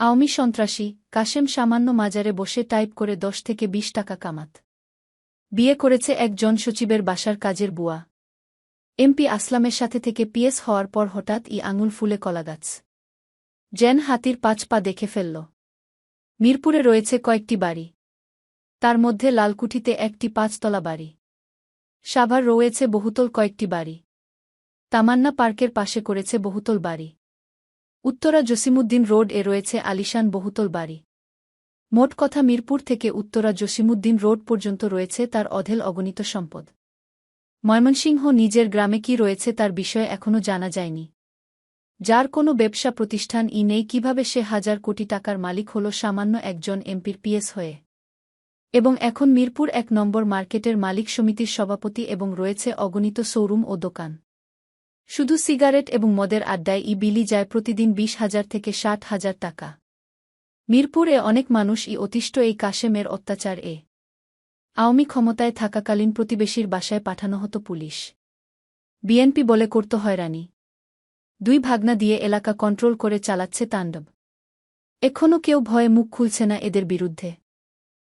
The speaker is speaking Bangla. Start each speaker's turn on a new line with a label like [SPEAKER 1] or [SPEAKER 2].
[SPEAKER 1] আওয়ামী সন্ত্রাসী কাশেম সামান্য মাজারে বসে টাইপ করে দশ থেকে বিশ টাকা কামাত। বিয়ে করেছে এক জন সচিবের বাসার কাজের বুয়া। এমপি আসলামের সাথে থেকে পিএস হওয়ার পর হঠাৎ ই আঙুল ফুলে কলাগাছ জেন হাতির পাঁচ পা দেখে ফেলল। মিরপুরে রয়েছে কয়েকটি বাড়ি। তার মধ্যে লালকুঠিতে একটি পাঁচতলা বাড়ি। সাভার রয়েছে বহুতল কয়েকটি বাড়ি। তামান্না পার্কের পাশে করেছে বহুতল বাড়ি। উত্তরা জসিমুদ্দিন রোড এ রয়েছে আলিশান বহুতল বাড়ি। মোট কথা মিরপুর থেকে উত্তরা জসিমুদ্দিন রোড পর্যন্ত রয়েছে তার অধেল অগণিত সম্পদ। ময়মনসিংহ নিজের গ্রামে কি রয়েছে তার বিষয়ে এখনও জানা যায়নি। যার কোনো ব্যবসা প্রতিষ্ঠান ই নেই কীভাবে সে হাজার কোটি টাকার মালিক হল সামান্য একজন এমপির পিএস হয়ে। এবং এখন মিরপুর এক নম্বর মার্কেটের মালিক সমিতির সভাপতি এবং রয়েছে অগণিত শোরুম ও দোকান। শুধু সিগারেট এবং মদের আড্ডায় ই বিলি যায় প্রতিদিন বিশ হাজার থেকে ষাট হাজার টাকা। মিরপুরে অনেক মানুষ ই অতিষ্ঠ এই কাশেমের অত্যাচার এ। আওয়ামী ক্ষমতায় থাকাকালীন প্রতিবেশীর বাসায় পাঠানো হতো পুলিশ। বিএনপি বলে করত হয়রানি। দুই ভাগনা দিয়ে এলাকা কন্ট্রোল করে চালাচ্ছে তাণ্ডব। এখনও কেউ ভয়ে মুখ খুলছে না এদের বিরুদ্ধে।